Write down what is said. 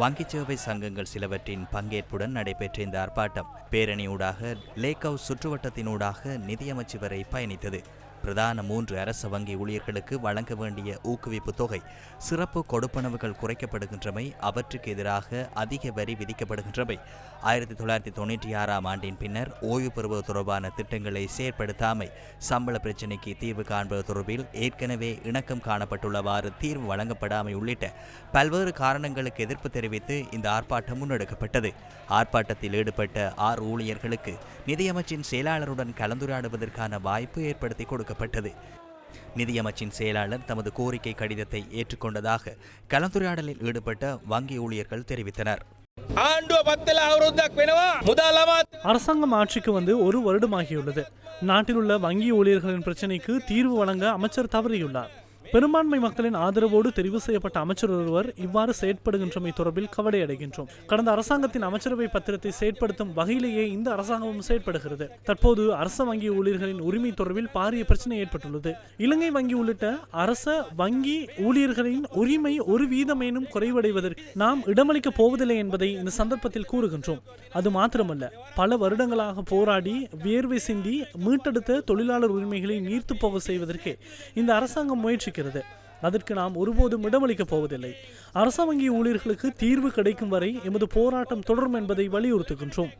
வங்கிச் சேவை சங்கங்கள் சிலவற்றின் பங்கேற்புடன் நடைபெற்ற இந்த ஆர்ப்பாட்டம் பேரணியூடாக லேக் ஹவுஸ் சுற்றுவட்டத்தினூடாக நிதியமைச்சு வரை பயணித்தது. பிரதான மூன்று அரச வங்கி ஊழியர்களுக்கு வழங்க வேண்டிய ஊக்குவிப்பு தொகை சிறப்பு கொடுப்பனவுகள் குறைக்கப்படுகின்றமை அவற்றுக்கு எதிராக அதிக வரி விதிக்கப்படுகின்றமை. ஆயிரத்தி தொள்ளாயிரத்தி தொண்ணூற்றி ஆறாம் ஆண்டின் பின்னர் ஓய்வு பெறுவது தொடர்பான திட்டங்களை செயற்படுத்தாமை சம்பள பிரச்சினைக்கு தீர்வு காண்பது தொடர்பில் ஏற்கனவே இணக்கம் காணப்பட்டுள்ளவாறு தீர்வு வழங்கப்படாமை உள்ளிட்ட பல்வேறு காரணங்களுக்கு எதிர்ப்பு தெரிவித்து இந்த ஆர்ப்பாட்டம் முன்னெடுக்கப்பட்டது. ஆர்ப்பாட்டத்தில் ஈடுபட்ட ஆறு ஊழியர்களுக்கு நிதியமைச்சின் செயலாளருடன் கலந்துரையாடுவதற்கான வாய்ப்பு ஏற்படுத்தி கொடுக்க உருவாக்கப்பட்டது நிதியமைச்சின் செயலாளர் தமது கோரிக்கை கடிதத்தை ஏற்றுக்கொண்டதாக கலந்துரையாடலில் ஈடுபட்ட வங்கி ஊழியர்கள் தெரிவித்தனர். அரசாங்கம் ஆட்சிக்கு வந்து ஒரு வருடமாகியுள்ளது. நாட்டில் உள்ள வங்கி ஊழியர்களின் பிரச்சினைக்கு தீர்வு வழங்க அமைச்சர் தவறியுள்ளார். பெரும்பான்மை மக்களின் ஆதரவோடு தெரிவு செய்யப்பட்ட அமைச்சர் ஒருவர் இவ்வாறு செயற்படுகின்றமை தொடர்பில் கவலை அடைகின்றோம் கடந்த அரசாங்கத்தின் அமைச்சரவை பத்திரத்தை செயற்படுத்தும் வகையிலேயே இந்த அரசாங்கமும் செயற்படுகிறது. தற்போது அரச வங்கி ஊழியர்களின் உரிமை தொடர்பில் பாரிய பிரச்சனை ஏற்பட்டுள்ளது. இலங்கை வங்கி உள்ளிட்ட அரச வங்கி ஊழியர்களின் உரிமை ஒரு வீதமேனும் குறைவடைவதற்கு நாம் இடமளிக்கப் போவதில்லை என்பதை இந்த சந்தர்ப்பத்தில் கூறுகின்றோம். அது மாத்திரமல்ல பல வருடங்களாக போராடி வியர்வை சிந்தி மீட்டெடுத்த தொழிலாளர் உரிமைகளை நீர்த்து போக செய்வதற்கு இந்த அரசாங்கம் முயற்சிக்கிறது. அதற்கு நாம் ஒருபோதும் இடமளிக்கப் போவதில்லை. அரச வங்கி ஊழியர்களுக்கு தீர்வு கிடைக்கும் வரை எமது போராட்டம் தொடரும் என்பதை வலியுறுத்துகின்றோம்.